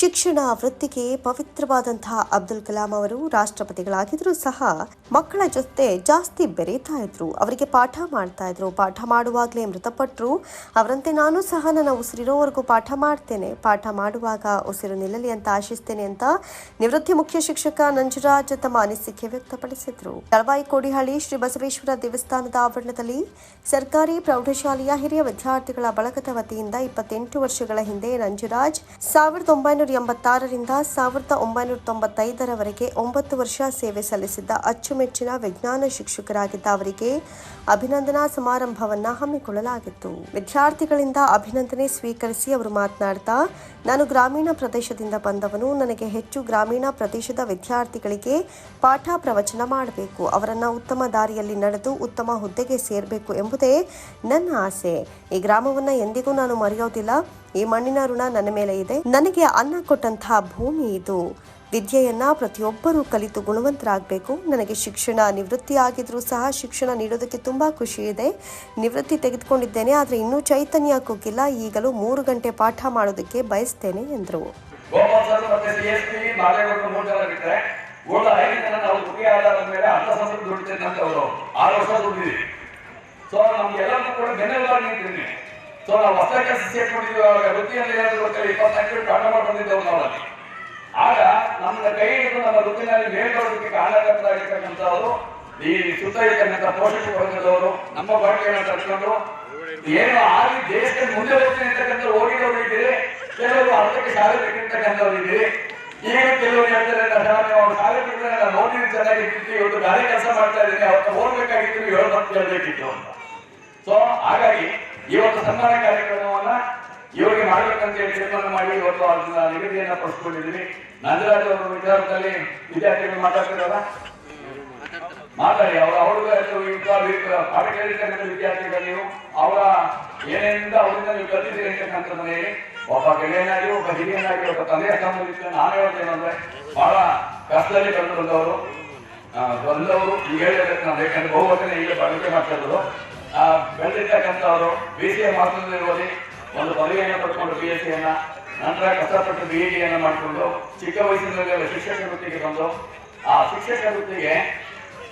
ಶಿಕ್ಷಣ ವೃತ್ತಿಗೆ ಪವಿತ್ರವಾದಂತಹ ಅಬ್ದುಲ್ ಕಲಾಂ ಅವರು ರಾಷ್ಟ್ರಪತಿಗಳಾಗಿದ್ರು ಸಹ ಮಕ್ಕಳ ಜೊತೆ ಜಾಸ್ತಿ ಬೆರೀತಾ ಇದ್ರು. ಅವರಿಗೆ ಪಾಠ ಮಾಡ್ತಾ ಇದ್ರು. ಪಾಠ ಮಾಡುವಾಗಲೇ ಮೃತಪಟ್ಟರು ಅವರಂತೆ ನಾನು ಸಹ ನನ್ನ ಉಸಿರಿರೋವರೆಗೂ ಪಾಠ ಮಾಡ್ತೇನೆ. ಪಾಠ ಮಾಡುವಾಗ ಉಸಿರು ನಿಲ್ಲಲಿ ಅಂತ ಆಶಿಸ್ತೇನೆ ಅಂತ ನಿವೃತ್ತಿ ಮುಖ್ಯ ಶಿಕ್ಷಕ ನಂಜುರಾಜ್ ತಮ್ಮ ಅನಿಸಿಕೆ ವ್ಯಕ್ತಪಡಿಸಿದ್ರು. ತಳವಾಯಿ ಕೋಡಿಹಳ್ಳಿ ಶ್ರೀ ಬಸವೇಶ್ವರ ದೇವಸ್ಥಾನದ ಆವರಣದಲ್ಲಿ ಸರ್ಕಾರಿ ಪ್ರೌಢಶಾಲೆಯ ಹಿರಿಯ ವಿದ್ಯಾರ್ಥಿಗಳ ಬಳಗದ ವತಿಯಿಂದ ಇಪ್ಪತ್ತೆಂಟು ವರ್ಷಗಳ ಹಿಂದೆ ನಂಜರಾಜ್ ಸಾವಿರದ ಒಂಬೈನೂರ ಎಂಬತ್ತಾರರಿಂದ ಸಾವಿರದ ಒಂಬೈನೂರ ತೊಂಬತ್ತೈದರವರೆಗೆ ಒಂಬತ್ತು ವರ್ಷ ಸೇವೆ ಸಲ್ಲಿಸಿದ್ದ ಅಚ್ಚುಮೆಚ್ಚಿನ ವಿಜ್ಞಾನ ಶಿಕ್ಷಕರಾಗಿದ್ದ ಅವರಿಗೆ ಅಭಿನಂದನಾ ಸಮಾರಂಭವನ್ನ ಹಮ್ಮಿಕೊಳ್ಳಲಾಗಿತ್ತು. ವಿದ್ಯಾರ್ಥಿಗಳಿಂದ ಅಭಿನಂದನೆ ಸ್ವೀಕರಿಸಿ ಅವರು ಮಾತನಾಡ್ತಾ, ನಾನು ಗ್ರಾಮೀಣ ಪ್ರದೇಶದಿಂದ ಬಂದವನು, ನನಗೆ ಹೆಚ್ಚು ಗ್ರಾಮೀಣ ಪ್ರದೇಶದ ವಿದ್ಯಾರ್ಥಿಗಳಿಗೆ ಪಾಠ ಪ್ರವಚನ ಮಾಡಬೇಕು. ಅವರನ್ನು ಉತ್ತಮ ದಾರಿಯಲ್ಲಿ ನಡೆದು ಉತ್ತಮ ಹುದ್ದೆಗೆ ಸೇರಬೇಕು ಎಂಬುದೇ ನನ್ನ ಆಸೆ. ಈ ಗ್ರಾಮವನ್ನು ಎಂದಿಗೂ ನಾನು ಮರೆಯೋದಿಲ್ಲ. ಈ ಮಣ್ಣಿನ ಋಣ ನನ್ನ ಮೇಲೆ ಇದೆ. ನನಗೆ ಅನ್ನ ಕೊಟ್ಟಂತಹ ಭೂಮಿ ಇದು. ವಿದ್ಯೆಯನ್ನ ಪ್ರತಿಯೊಬ್ಬರೂ ಕಲಿತು ಗುಣವಂತರಾಗಬೇಕು. ನನಗೆ ಶಿಕ್ಷಣ, ನಿವೃತ್ತಿ ಆಗಿದ್ರೂ ಸಹ ಶಿಕ್ಷಣ ನೀಡೋದಕ್ಕೆ ತುಂಬ ಖುಷಿ ಇದೆ. ನಿವೃತ್ತಿ ತೆಗೆದುಕೊಂಡಿದ್ದೇನೆ, ಆದರೆ ಇನ್ನೂ ಚೈತನ್ಯ ಕುಗ್ಗಿಲ್ಲ ಈಗಲೂ ಮೂರು ಗಂಟೆ ಪಾಠ ಮಾಡೋದಕ್ಕೆ ಬಯಸ್ತೇನೆ, ಎಂದರು. ಸಿ ಕೂಡ ಬೆನ್ನೆಲ್ಲ ನಿಂತಿದ್ದೀನಿ. ಸೊ ನಾವು ಹೊಸ ಕೆಲಸ ಸೇರ್ಕೊಂಡಿದ್ವಿ ಅವಾಗ, ವೃತ್ತಿಯಲ್ಲಿ ಏನಾದ್ರು ಗೊತ್ತಿಲ್ಲ ಇಪ್ಪತ್ನಾಲ್ಕು ಪಾಠ ಮಾಡಿ ಬಂದಿದ್ದೆವು ನಾವು ಅಲ್ಲಿ. ಆಗ ನಮ್ಮ ಕೈ ಹಿಡಿದು ನಮ್ಮ ವೃತ್ತಿನಲ್ಲಿ ಮೇಲ್ಬರೋದಕ್ಕೆ ಕಾರಣಕರ್ತರಾಗಿರ್ತಕ್ಕಂಥವರು ಈ ಸುತ್ತ ಇರ್ತಕ್ಕಂಥ ಪೋಷಕ ನಮ್ಮ ಬಾಳಿಕೆಯನ್ನು ತರ್ಕೊಂಡು ಏನು ಆಗಿ ದೇಶದಲ್ಲಿ ಮುಂದೆ ಹೋಗ್ತೀನಿ ಅಂತಕ್ಕಂಥ ಹೋಗಿದವರು ಇದ್ದೀರಿ, ಕೆಲವರು ಅರ್ಥಕ್ಕೆ ಶಾಲೆ ಇದ್ದೀರಿ. ಈಗ ಕೆಲವರು ಹೇಳ್ತಾರೆ ನಾನು ಶಾಲೆ ಬಿಟ್ಟಿದ್ರೆ ನಾನು ನೋಡಿದ್ರೆ ಚೆನ್ನಾಗಿರ್ತಿತ್ತು ಇವತ್ತು ಗಾಳಿ ಕೆಲಸ ಮಾಡ್ತಾ ಇದ್ದೀನಿ, ಅವತ್ತು ಹೋಗ್ಬೇಕಾಗಿತ್ತು ಏಳು ಮತ್ತೆ ಕೇಳಬೇಕಿತ್ತು ಅಂತ. ಸೊ ಹಾಗಾಗಿ ಇವತ್ತು ಸನ್ಮಾನ ಕಾರ್ಯಕ್ರಮವನ್ನ ಇವರಿಗೆ ಮಾಡ್ಬೇಕಂತ ಹೇಳಿ ತೀರ್ಮಾನ ಮಾಡಿ ಇವತ್ತು ಅದನ್ನ ನಿಗದಿಯನ್ನ ಪಡಿಸ್ಕೊಂಡಿದ್ದೀವಿ ನಂಜರಾಜ್ ಅವರು ವಿಚಾರದಲ್ಲಿ ವಿದ್ಯಾರ್ಥಿಗಳು ಮಾತಾಡ್ತಿರಲ್ಲ ಮಾತಾಡಿ ಅವ್ರ ಅವ್ರಿಗೆ ಪಾಠ ಕೇಳಿರ್ತಕ್ಕಂಥ ವಿದ್ಯಾರ್ಥಿಗಳು ನೀವು ಅವರ ಏನೇನಿಂದ ಅವರಿಂದ ನೀವು ಕಲಿತಿದ್ದೀರಿ ಅಂತಕ್ಕಂಥದ್ದನ್ನ ಹೇಳಿ ಒಬ್ಬ ಗೆಳೆಯನಾಗಿ ಒಬ್ಬ ಹಿರಿಯನಾಗಿ ಒಬ್ಬ ತಂದೆಯ ಸಂಬಂಧಿಸಿದ ನಾನು ಹೇಳ್ತೇನೆ ಬಹಳ ಕಷ್ಟದಲ್ಲಿ ಕಂಡು ಬಂದವರು. ಬಂದವರು ಈಗ ಹೇಳಿದ್ರೆ ನಾವು ಯಾಕಂದ್ರೆ ಬಹುಮತನೇ ಈಗ ಬಳಕೆ ಮಾಡ್ತಾ ಇರೋದು. ಆ, ಬೆಳೆದಿರ್ತಕ್ಕಂಥವರು ಬಿ ಸಿ ಎ ಓದಿ ಒಂದು ಪದವಿಯನ್ನು ಪಡ್ಕೊಂಡು ಬಿ ಎಸ್ ಸಿಯನ್ನ ನಂತರ ಕಷ್ಟಪಟ್ಟು ಬಿ ಇ ಡಿಯನ್ನು ಮಾಡಿಕೊಂಡು ಚಿಕ್ಕ ವಯಸ್ಸಿನಲ್ಲಿ ಶಿಕ್ಷಕ ವೃತ್ತಿಗೆ ಬಂದು ಆ ಶಿಕ್ಷಕ ವೃತ್ತಿಗೆ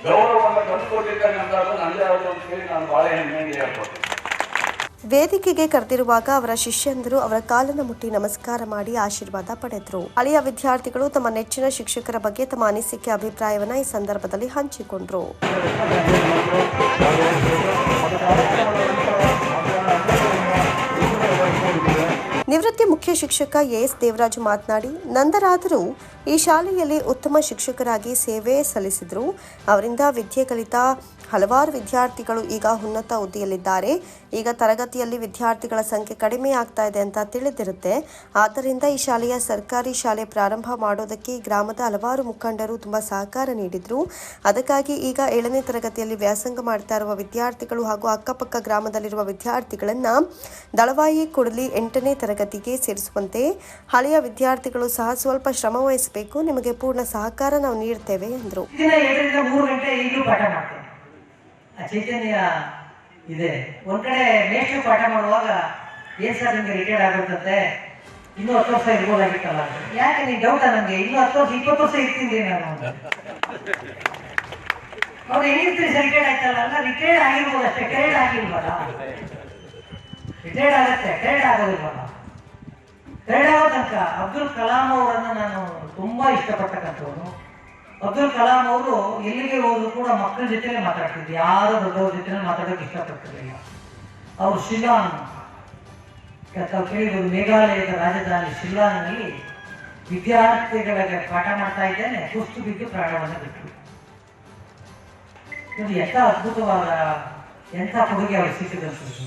ಗೌರವವನ್ನು ತಂದುಕೊಟ್ಟಿರ್ತಕ್ಕಂಥದ್ದು ನಂದೇ ಆದ ಅಂತ ಹೇಳಿ ನಾನು ಹೆಮ್ಮೆಯಿಂದ ಹೇಳ್ಕೊಡ್ತೀನಿ ವೇದಿಕೆಗೆ ಕರೆದಿರುವಾಗ ಅವರ ಶಿಷ್ಯಂದರು ಅವರ ಕಾಲನ್ನು ಮುಟ್ಟಿ ನಮಸ್ಕಾರ ಮಾಡಿ ಆಶೀರ್ವಾದ ಪಡೆದರು. ಹಳೆಯ ವಿದ್ಯಾರ್ಥಿಗಳು ತಮ್ಮ ನೆಚ್ಚಿನ ಶಿಕ್ಷಕರ ಬಗ್ಗೆ ತಮ್ಮ ಅನಿಸಿಕೆ, ಅಭಿಪ್ರಾಯವನ್ನು ಈ ಸಂದರ್ಭದಲ್ಲಿ ಹಂಚಿಕೊಂಡರು. ನಿವೃತ್ತಿ ಮುಖ್ಯ ಶಿಕ್ಷಕ ಎಸ್ ದೇವರಾಜು ಮಾತನಾಡಿ, ನಂದರಾದರೂ ಈ ಶಾಲೆಯಲ್ಲಿ ಉತ್ತಮ ಶಿಕ್ಷಕರಾಗಿ ಸೇವೆ ಸಲ್ಲಿಸಿದರು. ಅವರಿಂದ ವಿದ್ಯೆ ಕಲಿತ ಹಲವಾರು ವಿದ್ಯಾರ್ಥಿಗಳು ಈಗ ಉನ್ನತ ಹುದ್ದೆಯಲ್ಲಿದ್ದಾರೆ. ಈಗ ತರಗತಿಯಲ್ಲಿ ವಿದ್ಯಾರ್ಥಿಗಳ ಸಂಖ್ಯೆ ಕಡಿಮೆ ಆಗ್ತಾ ಇದೆ ಅಂತ ತಿಳಿದಿರುತ್ತೆ. ಆದ್ದರಿಂದ ಈ ಶಾಲೆಯ ಸರ್ಕಾರಿ ಶಾಲೆ ಪ್ರಾರಂಭ ಮಾಡೋದಕ್ಕೆ ಗ್ರಾಮದ ಹಲವಾರು ಮುಖಂಡರು ತುಂಬ ಸಹಕಾರ ನೀಡಿದ್ರು. ಅದಕ್ಕಾಗಿ ಈಗ ಏಳನೇ ತರಗತಿಯಲ್ಲಿ ವ್ಯಾಸಂಗ ಮಾಡ್ತಾ ಇರುವ ವಿದ್ಯಾರ್ಥಿಗಳು ಹಾಗೂ ಅಕ್ಕಪಕ್ಕ ಗ್ರಾಮದಲ್ಲಿರುವ ವಿದ್ಯಾರ್ಥಿಗಳನ್ನ ದಳವಾಯಿ ಕೊಡಲಿ ಎಂಟನೇ ತರಗತಿಗೆ ಸೇರಿಸುವಂತೆ ಹಳೆಯ ವಿದ್ಯಾರ್ಥಿಗಳು ಸಹ ಸ್ವಲ್ಪ ಶ್ರಮ ವಹಿಸಬೇಕು. ನಿಮಗೆ ಪೂರ್ಣ ಸಹಕಾರ ನಾವು ನೀಡ್ತೇವೆ ಎಂದರು. ಚೈತನ್ಯ ಇದೆ. ಒಂದ್ ಕಡೆ ಮೇಷ್ಟ್ರು ಪಾಠ ಮಾಡುವಾಗ ಏನ್ ಸರ್ ನಿಮ್ಗೆ ರಿಟೈರ್ಡ್ ಆಗುತ್ತಂತೆ ಇನ್ನೂ ಹತ್ತು ವರ್ಷ ಇರ್ಬೋದಾಗಿತ್ತಲ್ಲ. ಯಾಕೆ ನೀನ್ ಡೌಟ ನನಗೆ ಇನ್ನೂ ಹತ್ತು ವರ್ಷ, ಇಪ್ಪತ್ತು ವರ್ಷ ಇರ್ತೀನಿ ನಾನು. ಅವ್ರು ಹೆಂಗಿರ್ತೀರಿ ಸರ್ ರಿಟೈರ್ಡ್ ಆಯ್ತಲ್ಲ? ಅಲ್ಲ, ರಿಟೈರ್ಡ್ ಆಗಿರ್ಬೋದು ಅಷ್ಟೇ ಟೈರ್ಡ್ ಆಗಿಲ್ವಲ್ಲ ರಿಟೈರ್ಡ್ ಆಗತ್ತೆ ಟೈರ್ಡ್ ಆಗೋದಿಲ್ವಲ್ಲ? ಟೈರ್ಡ್ ಆಗೋ ತನಕ ಅಬ್ದುಲ್ ಕಲಾಂ ಅವರನ್ನು ನಾನು ತುಂಬಾ ಇಷ್ಟಪಟ್ಟಕ್ಕಂಥವನು ಅಬ್ದುಲ್ ಕಲಾಂ ಅವರು ಎಲ್ಲಿಗೆ ಹೋದ್ರು ಕೂಡ ಮಕ್ಕಳ ಜೊತೆನೇ ಮಾತಾಡ್ತಿದ್ರು. ಯಾರು ದೊಡ್ಡವ್ರ ಜೊತೆ ಮಾತಾಡೋಕೆ ಇಷ್ಟಪಡ್ತಿರ್ಲಿಲ್ಲ. ಅವರು ಶಿಲ್ಲಾಂಗ್ ತಾವು ಕೇಳಿದ್ರು, ಮೇಘಾಲಯದ ರಾಜಧಾನಿ ಶಿಲ್ಲಾಂಗ್ನಲ್ಲಿ ವಿದ್ಯಾರ್ಥಿಗಳಿಗೆ ಪಾಠ ಮಾಡ್ತಾ ಇದ್ದೇನೆ, ಕುಸ್ತು ಬಿದ್ದು ಪ್ರಾಣವನ್ನು ಬಿಟ್ಟರು ಇದು ಎಂಥ ಅದ್ಭುತವಾದ, ಎಂಥ ಕೊಡುಗೆ ಅವರು ಸಿಕ್ಕಿದಂಥದ್ದು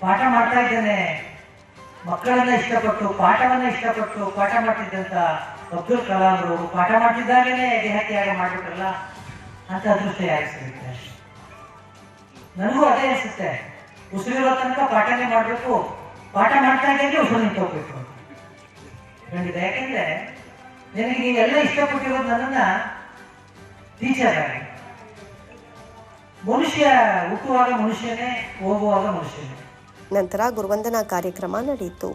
ಪಾಠ ಮಾಡ್ತಾ ಇದ್ದೇನೆ. ಮಕ್ಕಳನ್ನ ಇಷ್ಟಪಟ್ಟು, ಪಾಠವನ್ನ ಇಷ್ಟಪಟ್ಟು ಪಾಠ ಮಾಡ್ತಿದ್ದಂಥ ಅಬ್ದುಲ್ ಕಲಾಂ ಅವರು ಪಾಠ ಮಾಡ್ತಿದ್ದಾಗಲೇ ದೇಹತ್ಯಾಗ ಮಾಡ್ಬಿಟ್ರಲ್ಲ ಅಂತ ಅದೃಷ್ಟ ಸಿಗುತ್ತೆ? ನನಗೂ ಅದೇ ಅನಿಸುತ್ತೆ. ಉಸಿರಿರೋ ತನಕ ಪಾಠನೇ ಮಾಡಬೇಕು. ಪಾಠ ಮಾಡ್ತಾ ಇದ್ದಂಗೆ ಉಸಿರು ನಿಂತೋಗ್ಬೇಕು ಅಂತ. ಖಂಡಿತ. ಯಾಕೆಂದ್ರೆ ನನಗೆ ನೀವೆಲ್ಲ ಇಷ್ಟಪಟ್ಟಿರೋದು ನನ್ನನ್ನ ಟೀಚರ್ ಆಗಿ ಮನುಷ್ಯ ಹುಟ್ಟುವಾಗ ಮನುಷ್ಯನೇ ಹೋಗುವಾಗ ಮನುಷ್ಯನೇ. ನಂತರ ಗುರುವಂದನಾ ಕಾರ್ಯಕ್ರಮ ನಡೆಯಿತು.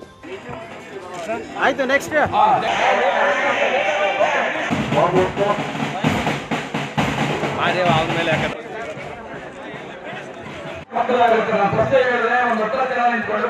ಆಯ್ತು ನೆಕ್ಸ್ಟ್ ಮಾದೇವ ಆದ್ಮೇಲೆ ಮೇಲೆ ಯಾಕಂದ್ರೆ ಪ್ರಶ್ನೆ ಹೇಳಿದ್ರೆ ಒಂದು ಹತ್ರ ಜನ ನಿಂತ್ಕೊಂಡು